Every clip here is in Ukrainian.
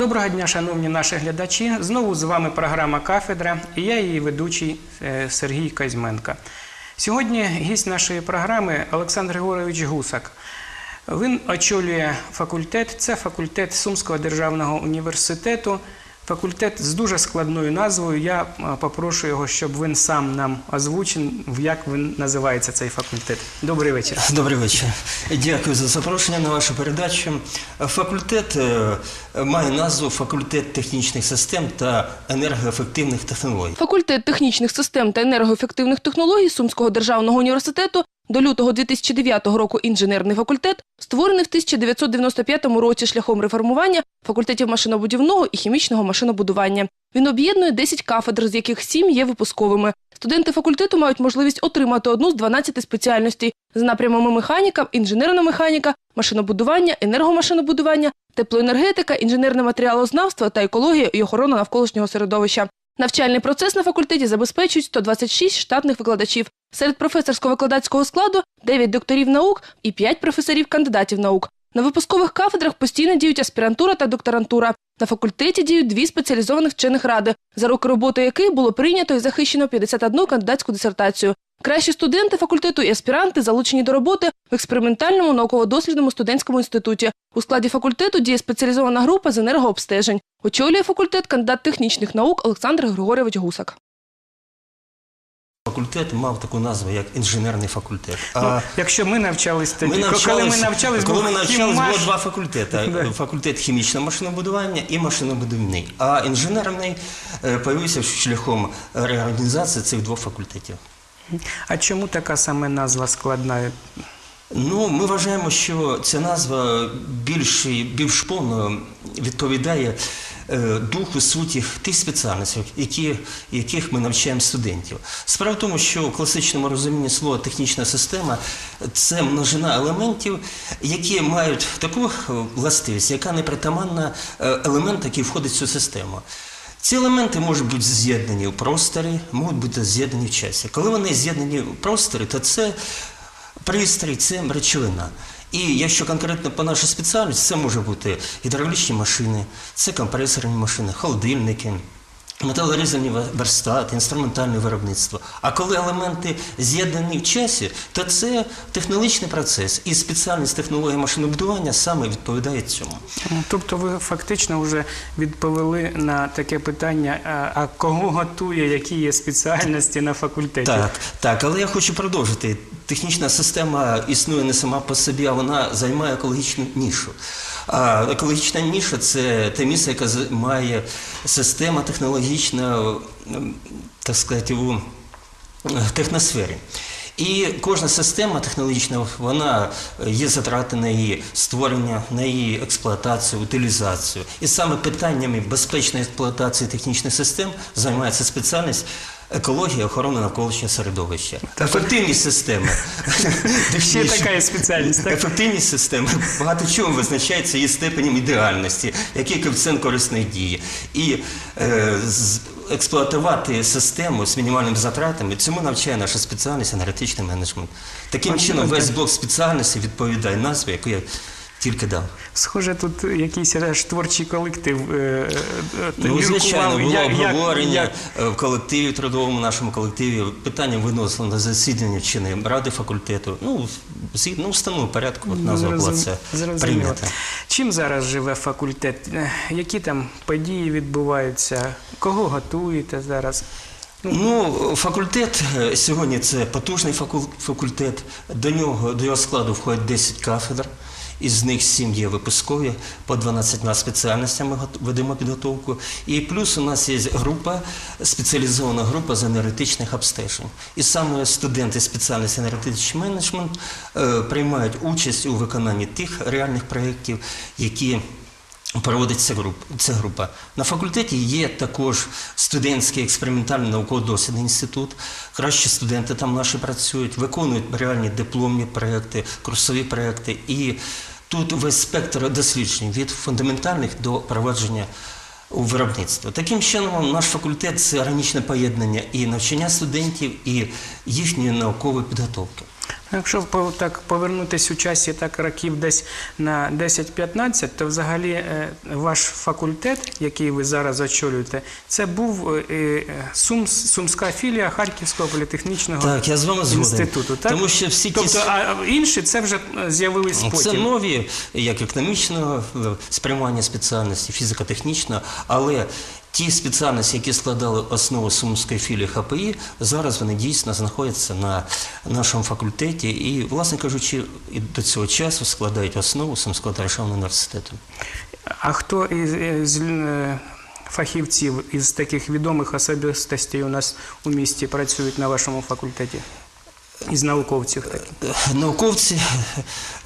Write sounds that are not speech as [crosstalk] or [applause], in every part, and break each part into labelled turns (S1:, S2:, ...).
S1: Доброго дня, шановні наші глядачі. Знову з вами програма Кафедра і я її ведучий е, Сергій Казьменко. Сьогодні гість нашої програми Олександр Григорович Гусак. Він очолює факультет. Це факультет Сумського державного університету. Факультет з дуже складною назвою. Я е, попрошу його, щоб він сам нам озвучив, як він називається цей факультет. Добрий вечір. [laughs]
S2: Добрий вечір. Дякую за запрошення на вашу передачу. Факультет е, має назву Факультет технічних систем та енергоефективних технологій.
S3: Факультет технічних систем та енергоефективних технологій Сумського державного університету до лютого 2009 року інженерний факультет створений в 1995 році шляхом реформування факультетів машинобудівного і хімічного машинобудування. Він об'єднує 10 кафедр, з яких 7 є випусковими. Студенти факультету мають можливість отримати одну з 12 спеціальностей за напрямами механіка, інженерна механіка, машинобудування, енергомашинобудування, теплоенергетика, інженерне матеріалознавство та екологія і охорона навколишнього середовища. Навчальний процес на факультеті забезпечують 126 штатних викладачів. Серед професорсько-викладацького складу 9 докторів наук і 5 професорів-кандидатів наук. На випускових кафедрах постійно діють аспірантура та докторантура. На факультеті діють дві спеціалізованих вчених ради, за роки роботи яких було прийнято і захищено 51 кандидатську дисертацію. Кращі студенти факультету і аспіранти залучені до роботи в експериментальному науково-дослідному студентському інституті. У складі факультету діє спеціалізована група з енергообстежень. Очолює факультет кандидат технічних наук Олександр Григорьович Гусак.
S2: Факультет мав таку назву як інженерний факультет.
S1: Ну, якщо ми навчались тоді, коли ми навчались,
S2: коли ми навчались, було два факультети. [laughs]
S1: Да.
S2: Факультет хімічного машинобудування і машинобудівний. А інженерний е, появився шляхом реорганізації цих двох факультетів.
S1: А чому така саме назва складна?
S2: Ну, ми вважаємо, що ця назва більш, більш повно відповідає е, духу суті тих спеціальностей, які, яких ми навчаємо студентів. Справа в тому, що в класичному розумінні слова технічна система це множина елементів, які мають таку властивість, яка не притаманна е, елемент, який входить в цю систему. Ці елементи можуть бути з'єднані в просторі, можуть бути з'єднані в часі. Коли вони з'єднані в просторі, то це пристрій, це речовина. І якщо конкретно по нашій спеціальності, це може бути гідравлічні машини, це компресорні машини, холодильники, металорізальні верстати, інструментальне виробництво. А коли елементи з'єднані в часі, то це технологічний процес. І спеціальність технології машинобудування саме відповідає цьому.
S1: Ну, Тобто ви фактично вже відповіли на таке питання, а, а кого готує, які є спеціальності на факультеті?
S2: Так, так, але я хочу продовжити. Технічна система існує не сама по собі, а вона займає екологічну нішу. А екологічна ніша це те місце, яке має система технологічна, ем, так сказати, у е, техносфері. І кожна система технологічна, вона є затрати на її створення, на її експлуатацію, утилізацію. І саме питаннями безпечної експлуатації технічних систем займається спеціальність екологія, охорона навколишнього середовища. Ефективність системи. [laughs]
S1: Ще така спеціальність. Так?
S2: Ефективність системи багато чому визначається її степенем ідеальності, який коефіцієнт корисної дії. І е, з- експлуатувати систему з мінімальними затратами, цьому навчає наша спеціальність енергетичний менеджмент. Таким чином, весь блок спеціальності відповідає назві, яку я тільки дав.
S1: Схоже, тут якийсь аж творчий колектив. е, е,
S2: Ну, звичайно, було
S1: як-
S2: обговорення
S1: як-
S2: е, в колективі, трудовому нашому колективі. Питання виносили на засідання вченої ради факультету. Ну, згідно ну, встановленого порядку, от назва була це прийнята.
S1: Чим зараз живе факультет? Які там події відбуваються? Кого готуєте зараз?
S2: Ну, факультет е, сьогодні це потужний факул- факультет. До нього до його складу входить 10 кафедр. Із них 7 є випускові, по 12 спеціальностями гот- ведемо підготовку. І плюс у нас є група, спеціалізована група з енергетичних обстежень. І саме студенти спеціальності енергетичний менеджмент е, приймають участь у виконанні тих реальних проєктів, які Проводить ця група, ця група. На факультеті є також студентський експериментальний науково-дослідний інститут. Кращі студенти там наші працюють, виконують реальні дипломні проекти, курсові проекти. І тут весь спектр досліджень від фундаментальних до провадження у виробництво. Таким чином, наш факультет це органічне поєднання і навчання студентів, і їхньої наукової підготовки.
S1: Якщо по- так повернутися у часі так років десь на 10-15, то взагалі е, ваш факультет, який ви зараз очолюєте, це був е, е, Сумс, Сумська філія Харківського політехнічного
S2: Так, я з вами
S1: інституту. Так?
S2: Тому що всі ті
S1: тобто,
S2: с-
S1: а інші це вже з'явились потім.
S2: Це нові, як економічного спрямування спеціальності, фізико-технічного, але ті спеціальності, які складали основу Сумської філії ХПІ, зараз вони дійсно знаходяться на нашому факультеті і, власне кажучи, і до цього часу складають основу Сумського державного університету.
S1: А хто із, із е, фахівців із таких відомих особистостей у нас у місті працюють на вашому факультеті? Із науковців таких?
S2: Науковці,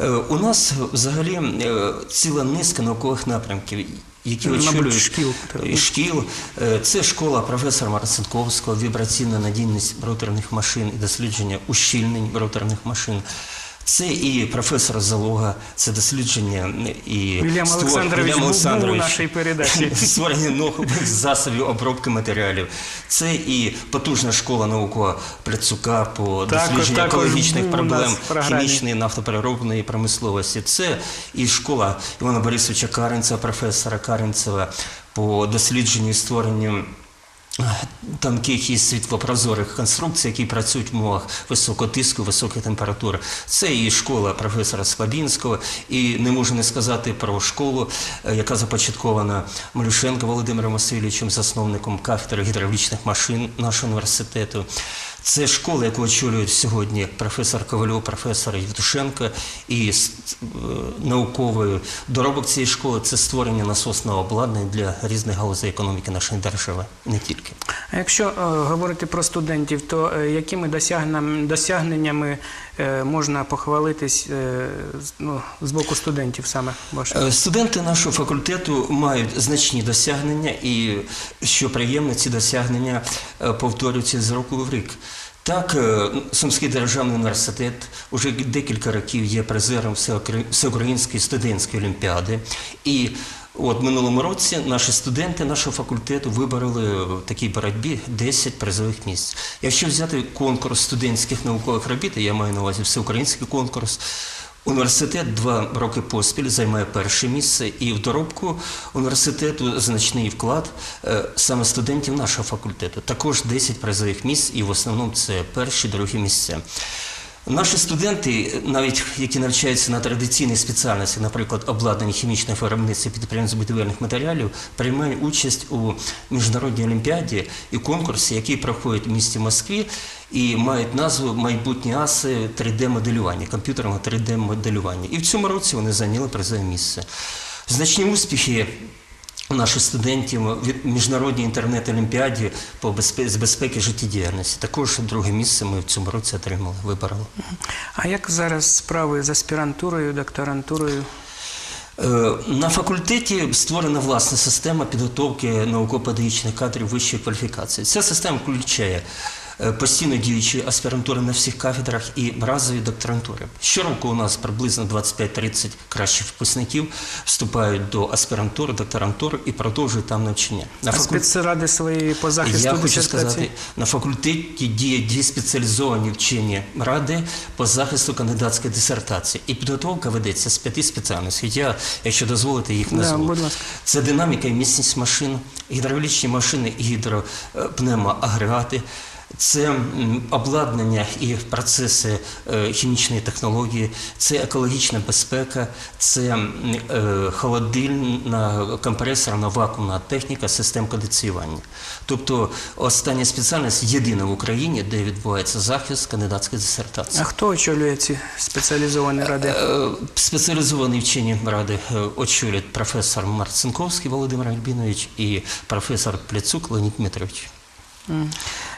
S2: е, у нас взагалі е, ціла низка наукових напрямків, які очолюють
S1: шкіл.
S2: шкіл. Е, Це школа професора Марцинковського, вібраційна надійність роторних машин і дослідження ущільнень роторних машин. Це і професор Залога, це дослідження і
S1: Вільям Олександрович був- у нашій передачі. [laughs]
S2: створення нових засобів обробки матеріалів. Це і потужна школа наукова Пляцука по дослідженню
S1: також
S2: екологічних
S1: нас
S2: проблем хімічної нафтопереробної промисловості. Це і школа Івана Борисовича Каринцева, професора Каринцева по дослідженню і створенню тонких і світлопрозорих конструкцій, які працюють в умовах високого тиску, високих температур. Це і школа професора Слабінського, і не можу не сказати про школу, е, яка започаткована Малюшенко Володимиром Васильовичем, засновником кафедри гідравлічних машин нашого університету. Це школа, яку очолюють сьогодні професор Ковальов, професор Євтушенко, і е, науковий доробок цієї школи це створення насосного обладнання для різних галузей економіки нашої держави, не тільки.
S1: А якщо е, говорити про студентів, то е, якими досягненнями, можна похвалитись е, ну, з боку студентів саме ваших?
S2: Е, Студенти нашого факультету мають значні досягнення, і що приємно, ці досягнення е, повторюються з року в рік. Так, е, Сумський державний університет уже декілька років є призером Всеукраїнської студентської олімпіади. І от минулому році наші студенти нашого факультету вибороли в такій боротьбі 10 призових місць. Якщо взяти конкурс студентських наукових робіт, я маю на увазі всеукраїнський конкурс, Університет два роки поспіль займає перше місце, і в доробку університету значний вклад е, саме студентів нашого факультету. Також 10 призових місць, і в основному це перші, другі місця. Наші студенти, навіть які навчаються на традиційних спеціальностях, наприклад, обладнання хімічного виробництва підприємств будівельних матеріалів, приймають участь у міжнародній олімпіаді і конкурсі, який проходить в місті Москві і мають назву майбутні аси 3D-моделювання, комп'ютерного 3D-моделювання. І в цьому році вони зайняли призове місце. Значні успіхи наших студентів в міжнародній інтернет-олімпіаді по безпе- з безпеки життєдіяльності. Також друге місце ми в цьому році отримали, вибороли.
S1: А як зараз справи з аспірантурою, докторантурою?
S2: Е, На факультеті створена власна система підготовки науково-педагогічних кадрів вищої кваліфікації. Ця система включає постійно діючі аспірантури на всіх кафедрах і разові докторантури. Щороку у нас приблизно 25-30 кращих випускників вступають до аспірантури, докторантури і продовжують там навчання. На
S1: А
S2: факуль-
S1: спецради свої по захисту
S2: я хочу сказати, на факультеті діє дві спеціалізовані вчені ради по захисту кандидатської дисертації. І підготовка ведеться з п'яти спеціальностей. Я, якщо дозволите, їх назву.
S1: ласка.
S2: Це динаміка і міцність машин, гідравлічні машини, гідропневмоагрегати. Це обладнання і процеси е, хімічної технології, це екологічна безпека, це е, холодильна компресорна вакуумна техніка систем кондиціювання. Тобто остання спеціальність єдина в Україні, де відбувається захист кандидатської дисертації.
S1: А хто очолює ці спеціалізовані ради?
S2: Е, Спеціалізовані вчені ради очолюють професор Марцинковський Володимир Альбінович і професор Пляцук Леонід Дмитрович.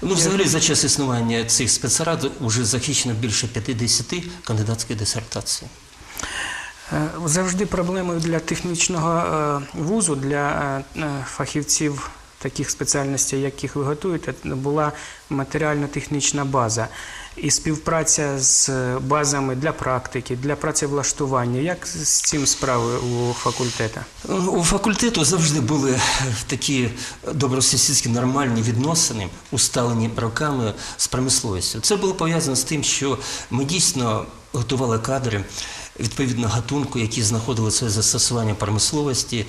S2: Ну, взагалі, за час існування цих спецрад вже захищено більше 50 кандидатських дисертацій.
S1: Е, Завжди проблемою для технічного е, вузу, для е, фахівців таких спеціальностей, яких ви готуєте, була матеріально-технічна база і співпраця з базами для практики, для працевлаштування. Як з цим справи у факультету?
S2: У факультету завжди були такі добросусідські нормальні відносини, усталені роками з промисловістю. Це було пов'язано з тим, що ми дійсно готували кадри відповідно гатунку, які знаходили своє застосування промисловості.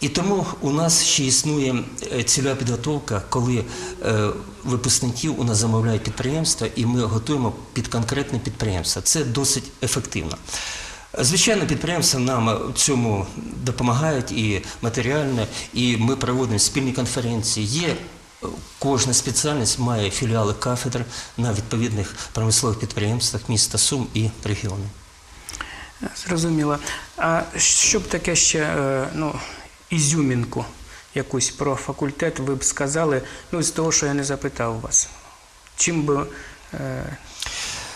S2: І тому у нас ще існує е, ціла підготовка, коли е, випускників у нас замовляють підприємства, і ми готуємо під конкретне підприємство. Це досить ефективно. Звичайно, підприємства нам цьому допомагають і матеріально, і ми проводимо спільні конференції. Є кожна спеціальність має філіали кафедр на відповідних промислових підприємствах міста Сум і регіону.
S1: Зрозуміло. А що б таке ще е, ну, ізюмінку якусь про факультет ви б сказали, ну, з того, що я не запитав вас. Чим би е,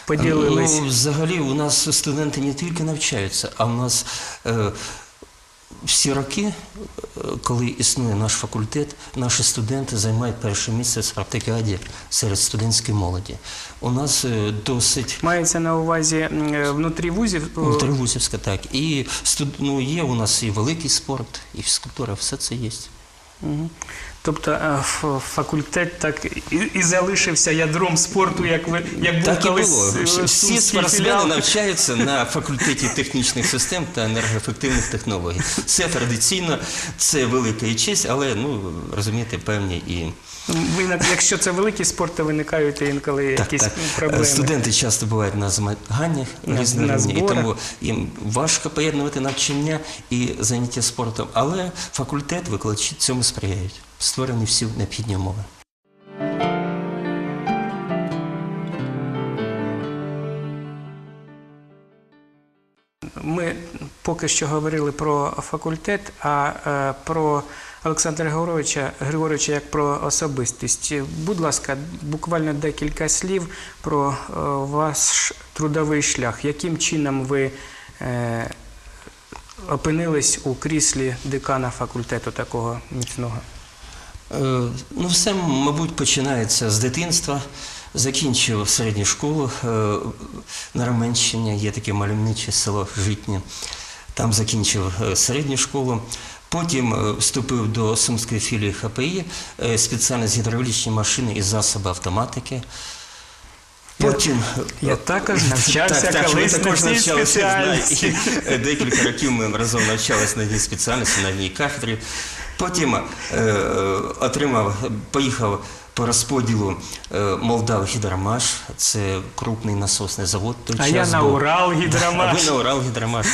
S1: поділились?
S2: Ну, взагалі, у нас студенти не тільки навчаються, а у нас е, всі роки, е, коли існує наш факультет, наші студенти займають перше місце в спартакіаді серед студентської молоді. У нас е, досить
S1: Мається на увазі внутрі вузів? е,
S2: Внутрівузівська, так. І ну, є у нас і великий спорт, і фізкультура, все це є.
S1: Тобто е, факультет так і, залишився ядром спорту, як ви як був
S2: Так і було.
S1: е,
S2: Всі спортсмени
S1: філіал.
S2: навчаються на факультеті технічних систем та енергоефективних технологій. Це традиційно, це велика і честь, але ну розумієте, певні і
S1: Ви якщо це великий спорт, то виникають інколи якісь
S2: так.
S1: проблеми.
S2: Студенти часто бувають на змаганнях
S1: На-
S2: рівня, і тому їм важко поєднувати навчання і заняття спортом. Але факультет, викладачі цьому сприяють. Створені всі необхідні умови.
S1: Поки що говорили про факультет, а е, про Олександра Григоровича, Григоровича як про особистість. Будь ласка, буквально декілька слів про е, ваш трудовий шлях. Яким чином ви е, опинились у кріслі декана факультету такого міцного?
S2: Ну, все, мабуть, починається з дитинства. Закінчив середню школу на Раменщині, є таке мальовниче село Житнє. Там закінчив е, середню школу. Потім е, вступив до Сумської філії ХПІ, е, спеціальність гідравлічні машини і засоби автоматики. Потім
S1: Я також [laughs] навчався
S2: так, так,
S1: колись
S2: ви
S1: на цій спеціальності.
S2: І, Декілька років ми разом навчалися на одній спеціальності, на одній кафедрі. Потім е, отримав, поїхав по розподілу е, Молдав Гідромаш, це крупний насосний завод. Той
S1: А
S2: час
S1: я на
S2: був.
S1: Урал [laughs]
S2: А ви на Урал Гідромаш.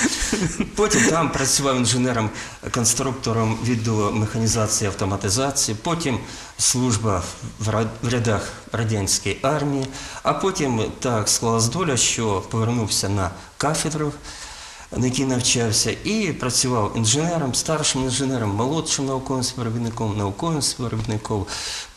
S2: Потім там працював інженером, конструктором відділу механізації автоматизації. Потім служба в рядах радянської армії. А потім так склалась доля, що повернувся на кафедру, на якій навчався, і працював інженером, старшим інженером, молодшим науковим співробітником, науковим співробітником.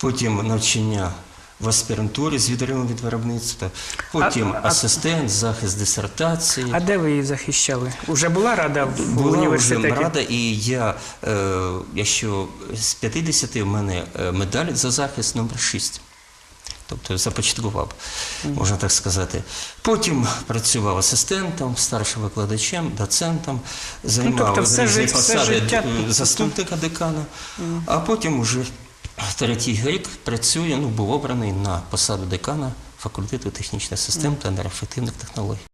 S2: Потім навчання в аспірантурі з відривом від виробництва, потім
S1: А- а-
S2: асистент, захист дисертації.
S1: А де ви її захищали? Уже була рада в
S2: Була вже
S1: університеті?
S2: рада, і я, е, якщо з 50 в мене е, медаль за захист номер 6. Тобто започаткував, можна так сказати. Потім працював асистентом, старшим викладачем, доцентом, займав
S1: тобто
S2: різні посади
S1: життя
S2: заступника декана, а потім уже третій рік працює, ну, був обраний на посаду декана факультету технічних систем та енергоефективних технологій.